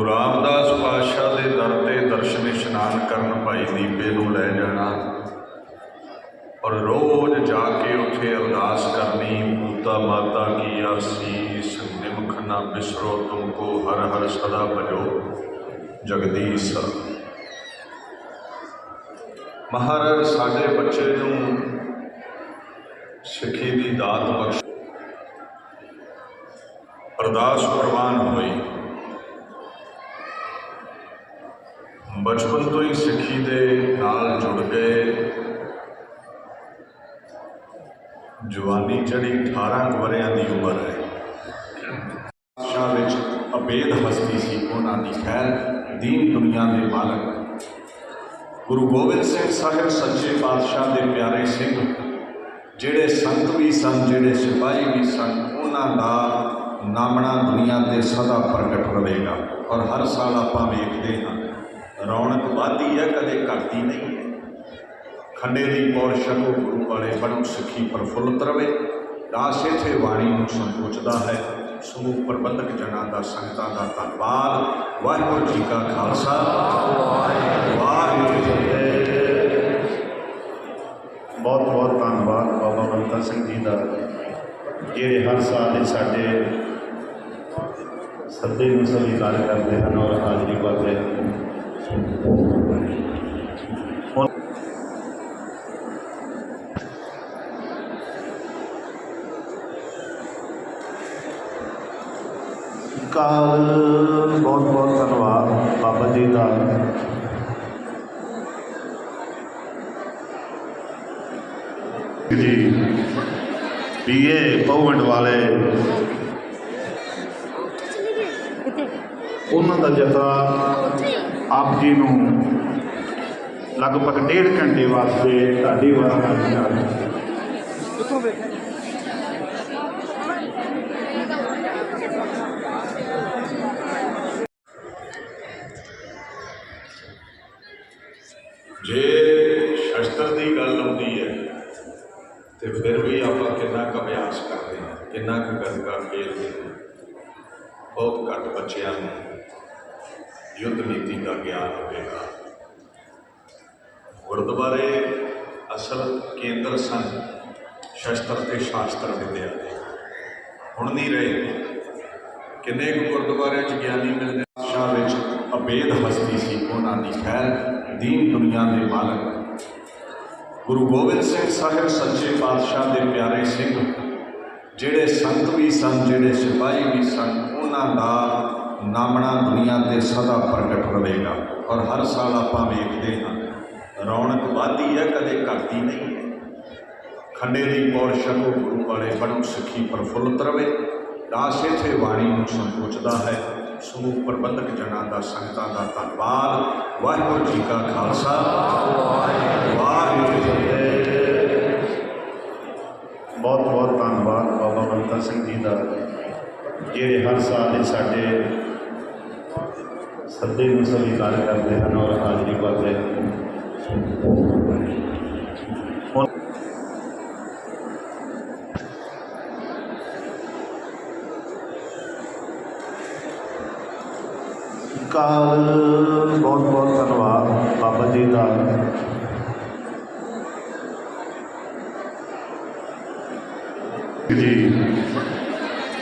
ਗੁਰੂ ਰਾਮਦਾਸ ਪਾਤਸ਼ਾਹ ਦੇ ਦਰ ਤੇ ਦਰਸ਼ਨ ਇਸ਼ਨਾਨ ਕਰਨ ਭਾਈ ਦੀਪੇ ਨੂੰ ਲੈ ਜਾਣਾ ਔਰ ਰੋਜ਼ ਜਾ ਕੇ ਉੱਥੇ ਅਰਦਾਸ ਕਰਨੀ ਪੂਤਾ ਮਾਤਾ ਕੀ ਆਸੀਸ, ਨਿਮਖ ਨਾ ਬਿਸਰੋ, ਤੁਮਕੋ ਹਰ ਹਰ ਸਦਾ ਭਜੋ ਜਗਦੀਸ਼ ਮਹਾਰਾਜ, ਸਾਡੇ ਬੱਚੇ ਨੂੰ ਸਿੱਖੀ ਦੀ ਦਾਤ ਬਖਸ਼ ਅਰਦਾਸ ਪ੍ਰਵਾਨ ਹੋਈ। ਬਚਪਨ ਤੋਂ ਹੀ ਸਿੱਖੀ ਦੇ ਨਾਲ ਜੁੜ ਗਏ। ਜਵਾਨੀ ਚੜੀ 18 ਕੁ ਵਰ੍ਹਿਆਂ ਦੀ ਉਮਰ ਹੈ। ਸ਼ਾਹ ਵਿੱਚ ਅਬੇਦ ਹਸਤੀ ਸੀ, ਉਹਨਾਂ ਦੀ ਖੈਰ, ਦੀਨ ਦੁਨੀਆ ਦੇ ਮਾਲਕ। ਗੁਰੂ ਗੋਬਿੰਦ ਸਿੰਘ ਸਾਹਿਬ ਸੱਚੇ ਪਾਤਸ਼ਾਹ ਦੇ ਪਿਆਰੇ ਸਿੰਘ, ਜਿਹੜੇ ਸੰਤ ਵੀ ਸਨ, ਜਿਹੜੇ ਸਿਪਾਹੀ ਵੀ ਸਨ, ਉਹਨਾਂ ਦਾ ਨਾਮਣਾ ਦੁਨੀਆ ਤੇ ਸਦਾ ਪ੍ਰਗਟ ਰਹੇਗਾ। ਔਰ ਹਰ ਸਾਲ ਆਪਾਂ ਵੇਖਦੇ ਹਾਂ ਰੌਣਕ ਵਧਦੀ ਹੈ, ਕਦੇ ਘਟਦੀ ਨਹੀਂ ਹੈ। ਖੰਡੇ ਦੀ ਪੌੜ ਛਕੋ, ਗੁਰੂ ਵਾਲੇ ਬਣੋ, ਸਿੱਖੀ ਪ੍ਰਫੁੱਲਤ ਰਵੇ ਦਾਸ ਇਥੇ ਬਾਣੀ ਨੂੰ ਸੰਕੋਚਦਾ ਹੈ। ਸਮੂਹ ਪ੍ਰਬੰਧਕ ਜਨਾਂ ਦਾ, ਸੰਗਤਾਂ ਦਾ ਧੰਨਵਾਦ। ਵਾਹਿਗੁਰੂ ਜੀ ਕਾ ਖਾਲਸਾ। ਵਾਹਿਗੁਰੂ ਜੀ ਕੀ ਫਤਿਹ। ਬਹੁਤ ਬਹੁਤ ਧੰਨਵਾਦ ਬਾਬਾ ਬੰਤਾ ਸਿੰਘ ਜੀ ਦਾ, ਜਿਹੜੇ ਹਰ ਸਾਲ ਇਹ ਸਾਡੇ ਸੱਦੇ ਨੂੰ ਸਵੀਕਾਰ ਕਰਦੇ ਹਨ ਔਰ ਹਾਜ਼ਰੀ ਭਰਦੇ ਹਨ। ਕਾਲ ਬਹੁਤ ਬਹੁਤ ਧੰਨਵਾਦ ਬਾਬਾ ਜੀ ਦਾ। ਜੀ ਬੀਏ ਪਵਨ ਵਾਲੇ। ਉਹਨਾਂ ਦਾ ਜਥਾ ਆਪ ਜੀ ਨੂੰ ਲਗਭਗ ਡੇਢ ਘੰਟੇ ਵਾਸਤੇ ਢਾਡੀ ਵਾਲਾ ਨਾਲ ਜੇ ਸ਼ਸਤਰ ਦੀ ਗੱਲ ਆਉਂਦੀ ਹੈ, ਤੇ ਫਿਰ ਵੀ ਆਪਾਂ ਕਿੰਨਾ ਕੁ ਅਭਿਆਸ ਕਰਦੇ ਹਾਂ, ਕਿੰਨਾ ਕੁ ਗੱਤਕਾ ਖੇਡਦੇ ਹਾਂ। ਬਹੁਤ ਘੱਟ ਬੱਚਿਆਂ ਨੂੰ ਯੁੱਧ ਨੀਤੀ ਦਾ ਗਿਆਨ ਹੋਵੇਗਾ। ਗੁਰਦੁਆਰੇ ਅਸਲ ਕੇਂਦਰ ਸਨ, ਸ਼ਸਤਰ ਤੇ ਸ਼ਾਸਤਰ ਵਿਦਿਆ ਦੇ। ਹੁਣ ਨਹੀਂ ਰਹੇ। ਕਿੰਨੇ ਕੁ ਗੁਰਦੁਆਰਿਆਂ 'ਚ ਗਿਆਨੀ ਮਿਲਦੇ? ਸ਼ਾਹ ਵਿੱਚ ਅਬੇਦ ਹਸਤੀ ਸੀ, ਉਹਨਾਂ ਦੀ ਖੈਰ ਦੀਨ ਦੁਨੀਆ ਦੇ ਮਾਲਕ। ਗੁਰੂ ਗੋਬਿੰਦ ਸਿੰਘ ਸਾਹਿਬ ਸੱਚੇ ਪਾਤਸ਼ਾਹ ਦੇ ਪਿਆਰੇ ਸਿੰਘ, ਜਿਹੜੇ ਸੰਤ ਵੀ ਸਨ, ਜਿਹੜੇ ਸਿਪਾਹੀ ਵੀ ਸਨ, ਉਹਨਾਂ ਦਾ ਨਾਮਣਾ ਦੁਨੀਆ ਤੇ ਸਦਾ ਪ੍ਰਗਟ ਰਹੇਗਾ ਔਰ ਹਰ ਸਾਲ ਆਪਾਂ ਵੇਖਦੇ ਹਾਂ। ਰੌਣਕ ਵਧਦੀ ਹੈ, ਕਦੇ ਘਟਦੀ ਨਹੀਂ ਹੈ। ਖੰਡੇ ਦੀ ਪੌੜ ਛਕੋ, ਗੁਰੂ ਵਾਲੇ ਬਣੋ, ਸਿੱਖੀ ਪ੍ਰਫੁੱਲਤ ਰਵੇ ਦਾਸ ਇਥੇ ਬਾਣੀ ਨੂੰ ਸੰਕੋਚਦਾ ਹੈ। ਸਮੂਹ ਪ੍ਰਬੰਧਕ ਜਨਾਂ ਦਾ, ਸੰਗਤਾਂ ਦਾ ਧੰਨਵਾਦ। ਵਾਹਿਗੁਰੂ ਜੀ ਕਾ ਖਾਲਸਾ। ਵਾਹਿਗੁਰੂ ਜੀ ਕੀ ਫਤਿਹ। ਬਹੁਤ ਬਹੁਤ ਧੰਨਵਾਦ ਬਾਬਾ ਬੰਤਾ ਸਿੰਘ ਜੀ ਦਾ, ਜਿਹੜੇ ਹਰ ਸਾਲ ਸਾਡੇ ਸੱਦੇ ਨੂੰ ਸਵੀਕਾਰ ਕਰਦੇ ਹਨ ਔਰ ਹਾਜ਼ਰੀ ਭਰਦੇ ਹਨ ਹੁਣ ਕਾਲ ਬਹੁਤ ਬਹੁਤ ਧੰਨਵਾਦ ਬਾਬਾ ਜੀ ਦਾ ਜੀ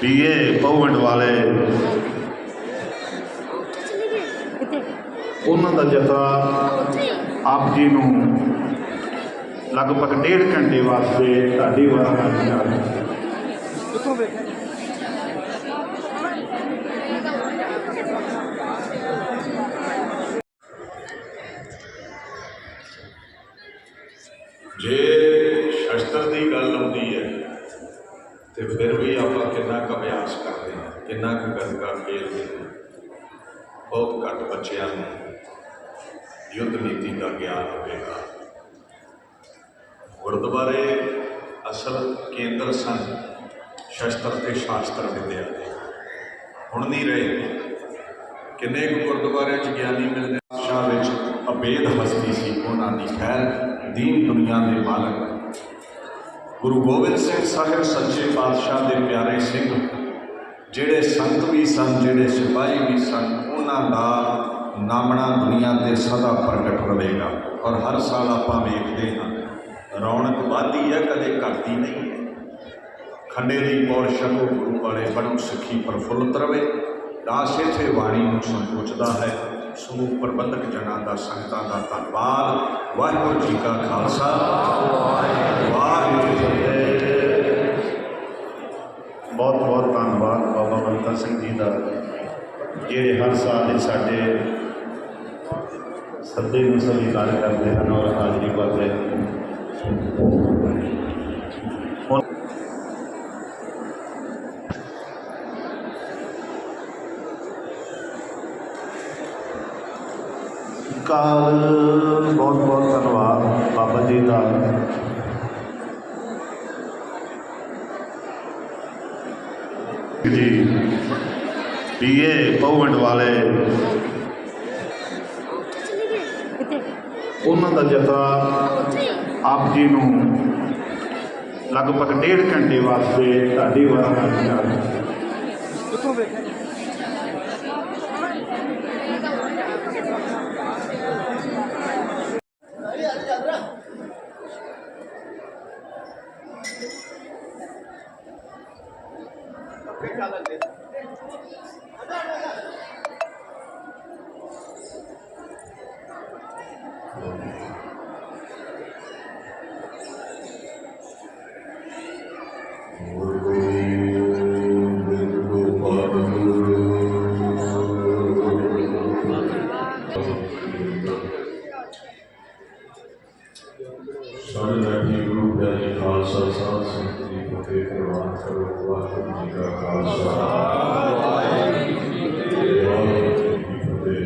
ਬੀਏ ਪਵਨ ਵਾਲੇ ਉਹਨਾਂ ਦਾ ਜਥਾ ਆਪ ਜੀ ਨੂੰ ਲਗਭਗ ਡੇਢ ਘੰਟੇ ਵਾਸਤੇ ਢਾਡੀ ਵਾਰ ਨਾਲ ਬਹੁਤ ਯੁੱਧ ਨੀਤੀ ਦਾ ਗਿਆਨ ਹੋਵੇਗਾ। ਗੁਰਦੁਆਰੇ ਅਸਲ ਕੇਂਦਰ ਸਨ, ਸ਼ਸਤਰ ਤੇ ਸ਼ਾਸਤਰ ਵਿਦਿਆ ਦੇ। ਹੁਣ ਨਹੀਂ ਰਹੇ। ਕਿੰਨੇ ਕੁ ਗੁਰਦੁਆਰਿਆਂ 'ਚ ਗਿਆਨੀ ਮਿਲਦੇ? ਸ਼ਾਹ ਵਿੱਚ ਅਬੇਦ ਹਸਤੀ ਸੀ, ਉਹਨਾਂ ਦੀ ਖੈਰ ਦੀਨ ਦੁਨੀਆ ਦੇ ਮਾਲਕ। ਗੁਰੂ ਗੋਬਿੰਦ ਸਿੰਘ ਸਾਹਿਬ ਸੱਚੇ ਪਾਤਸ਼ਾਹ ਦੇ ਪਿਆਰੇ ਸਿੰਘ, ਜਿਹੜੇ ਸੰਤ ਵੀ ਸਨ, ਜਿਹੜੇ ਸਿਪਾਹੀ ਵੀ ਸਨ, ਉਹਨਾਂ ਦਾ ਨਾਮਣਾ ਦੁਨੀਆ ਤੇ ਸਦਾ ਪ੍ਰਗਟ ਰਹੇਗਾ ਔਰ ਹਰ ਸਾਲ ਆਪਾਂ ਵੇਖਦੇ ਹਾਂ, ਰੌਣਕ ਵਧਦੀ ਹੈ, ਕਦੇ ਘਟਦੀ ਨਹੀਂ ਹੈ। ਖੰਡੇ ਦੀ ਪੌੜ ਛਕੋ, ਗੁਰੂ ਵਾਲੇ ਬਣੋ ਸਿੱਖੀ ਪ੍ਰਫੁੱਲਤ ਰਵੇ ਦਾਸ ਇੱਥੇ ਬਾਣੀ ਨੂੰ ਸੰਕੋਚਦਾ ਹੈ, ਸਮੂਹ ਪ੍ਰਬੰਧਕ ਜਨਾਂ ਦਾ, ਸੰਗਤਾਂ ਦਾ ਧੰਨਵਾਦ। ਵਾਹਿਗੁਰੂ ਜੀ ਕਾ ਖਾਲਸਾ। ਵਾਹਿਗੁਰੂ ਜੀ ਕੀ ਫਤਿਹ। ਬਹੁਤ ਬਹੁਤ ਧੰਨਵਾਦ ਬਾਬਾ ਬੰਤਾ ਸਿੰਘ ਜੀ ਦਾ, ਜਿਹੜੇ ਹਰ ਸਾਲ ਸਾਡੇ ਸੱਦੇ ਨੂੰ ਸਵੀਕਾਰ ਕਰਦੇ ਹਨ ਔਰ ਹਾਜ਼ਰੀ ਭਰਦੇ ਹਨ ਹੁਣ ਕਾਲ ਬਹੁਤ ਬਹੁਤ ਧੰਨਵਾਦ ਬਾਬਾ ਜੀ ਦਾ ਜੀ ਬੀਏ ਪੌਵੰਡ ਵਾਲੇ ਉਹਨਾਂ ਦਾ ਜਥਾ ਆਪ ਜੀ ਨੂੰ ਲਗਭਗ ਡੇਢ ਘੰਟੇ ਵਾਸਤੇ ਢਾਡੀ ਵਾਰਾਣਸੀ ਨਾਲ ਸਾਡੇ ਲਾਡੀ ਗੁਰੂ ਪਿਆਰੇ ਖਾਲਸਾ ਸਾਹਿਬ ਸੰਗਤ ਦੀ ਫਤਿਹ ਪ੍ਰਵਾਨ ਕਰੋ, ਵਾਹਿਗੁਰੂ ਜੀ ਕਾ ਖਾਲਸਾ। ਵਾਹਿਗੁਰੂ ਜੀ ਕੀ ਫਤਿਹ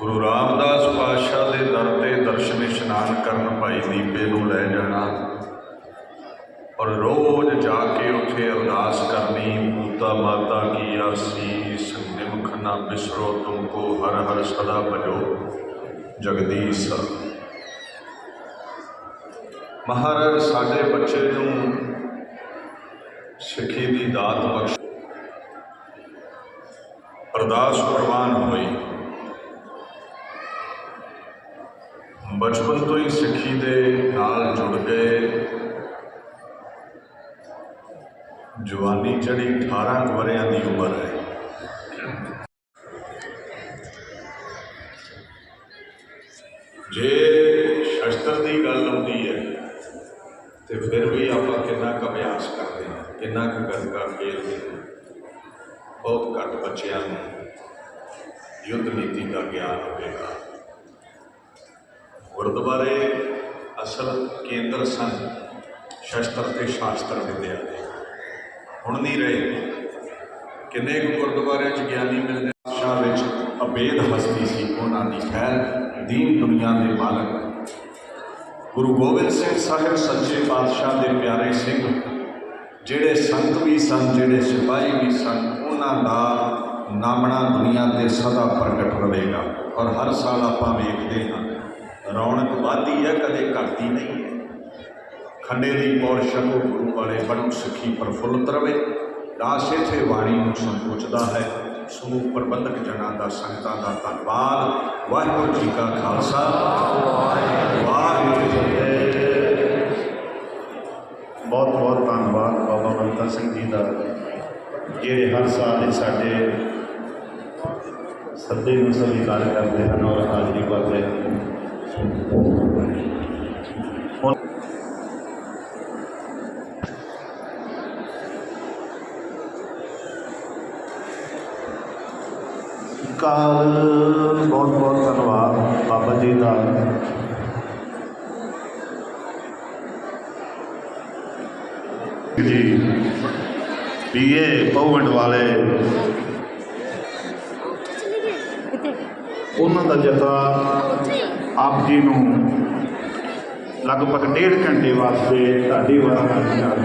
ਗੁਰੂ ਰਾਮਦਾਸ ਪਾਤਸ਼ਾਹ ਦੇ ਦਰ ਤੇ ਦਰਸ਼ਨ ਇਸ਼ਨਾਨ ਕਰਨ ਭਾਈ ਦੀਪੇ ਨੂੰ ਲੈ ਜਾਣਾ ਔਰ ਰੋਜ਼ ਜਾ ਕੇ ਉੱਥੇ ਅਰਦਾਸ ਕਰਨੀ, ਪੂਤਾ ਮਾਤਾ ਕੀ ਆਸੀਸ, ਨਿਮਖ ਨਾ ਬਿਸਰੋ, ਤੁਮਕੋ ਹਰ ਹਰ ਸਦਾ ਭਜੋ। ਜਗਦੀਸ਼ ਮਹਾਰਾਜ ਸਾਡੇ ਬੱਚੇ ਨੂੰ ਸਿੱਖੀ ਦੀ ਦਾਤ ਬਖਸ਼। ਅਰਦਾਸ ਪ੍ਰਵਾਨ ਹੋਈ। ਬਚਪਨ ਤੋਂ ਹੀ ਸਿੱਖੀ ਦੇ ਨਾਲ ਜੁੜ ਗਏ। ਜਵਾਨੀ ਚੜੀ 18 ਕੁ ਵਰ੍ਹਿਆਂ ਦੀ ਉਮਰ ਹੈ। ਜੇ ਸ਼ਸਤਰ ਦੀ ਗੱਲ ਆਉਂਦੀ ਹੈ, ਤੇ ਫਿਰ ਵੀ ਆਪਾਂ ਕਿੰਨਾ ਕੁ ਅਭਿਆਸ ਕਰਦੇ ਹਾਂ, ਕਿੰਨਾ ਕੁ ਗੱਤਕਾ ਖੇਡਦੇ ਹਾਂ ਬਹੁਤ ਘੱਟ ਬੱਚਿਆਂ ਨੂੰ ਯੁੱਧ ਨੀਤੀ ਦਾ ਗਿਆਨ ਹੋਵੇਗਾ। ਗੁਰਦੁਆਰੇ ਅਸਲ ਕੇਂਦਰ ਸਨ, ਸ਼ਸਤਰ ਤੇ ਸ਼ਾਸਤਰ ਵਿਦਿਆ ਦੇ। ਹੁਣ ਨਹੀਂ ਰਹੇ। ਕਿੰਨੇ ਕੁ ਗੁਰਦੁਆਰਿਆਂ 'ਚ ਗਿਆਨੀ ਮਿਲਦੇ ਸ਼ਾਹ ਵਿੱਚ ਅਬੇਦ ਹਸਤੀ ਸੀ, ਉਹਨਾਂ ਦੀ ਖੈਰ ਦੀਨ ਦੁਨੀਆ ਦੇ ਮਾਲਕ। ਗੁਰੂ ਗੋਬਿੰਦ ਸਿੰਘ ਸਾਹਿਬ ਸੱਚੇ ਪਾਤਸ਼ਾਹ ਦੇ ਪਿਆਰੇ ਸਿੰਘ, ਜਿਹੜੇ ਸੰਤ ਵੀ ਸਨ, ਜਿਹੜੇ ਸਿਪਾਹੀ ਵੀ ਸਨ, ਉਹਨਾਂ ਦਾ ਨਾਮਣਾ ਦੁਨੀਆ ਤੇ ਸਦਾ ਪ੍ਰਗਟ ਰਹੇਗਾ ਔਰ ਹਰ ਸਾਲ ਆਪਾਂ ਵੇਖਦੇ ਹਾਂ, ਰੌਣਕ ਵਧਦੀ ਹੈ, ਕਦੇ ਘਟਦੀ ਨਹੀਂ ਹੈ। ਖੰਡੇ ਦੀ ਪੌੜ ਛਕੋ, ਗੁਰੂ ਵਾਲੇ ਬਣੋ, ਸਿੱਖੀ ਪ੍ਰਫੁੱਲਤ ਰਵੇ ਦਾਸ ਇੱਥੇ ਬਾਣੀ ਨੂੰ ਸੰਕੋਚਦਾ ਹੈ। ਸਮੂਹ ਪ੍ਰਬੰਧਕ ਜਨਾਂ ਦਾ, ਸੰਗਤਾਂ ਦਾ ਧੰਨਵਾਦ। ਵਾਹਿਗੁਰੂ ਜੀ ਕਾ ਖਾਲਸਾ। ਵਾਹਿਗੁਰੂ ਜੀ ਕੀ ਫਤਿਹ। ਬਹੁਤ ਬਹੁਤ ਧੰਨਵਾਦ ਬਾਬਾ ਬੰਤਾ ਸਿੰਘ ਜੀ ਦਾ, ਜਿਹੜੇ ਹਰ ਸਾਲ ਇਹ ਸਾਡੇ ਸੱਦੇ ਨੂੰ ਸਵੀਕਾਰ ਕਰਦੇ ਹਨ ਔਰ ਹਾਜ਼ਰੀ ਭਰਦੇ ਹਨ। ਕਾਲ ਬਹੁਤ ਬਹੁਤ ਧੰਨਵਾਦ ਬਾਬਾ ਜੀ ਦਾ। ਜੀ ਡੀਏ ਪਹੁੰਡ ਵਾਲੇ। ਉਹਨਾਂ ਦਾ ਜਥਾ ਆਪ ਜੀ ਨੂੰ ਲਗਭਗ ਡੇਢ ਘੰਟੇ ਵਾਸਤੇ ਢਾਡੀ ਵਾਲਾ ਨਾਲ।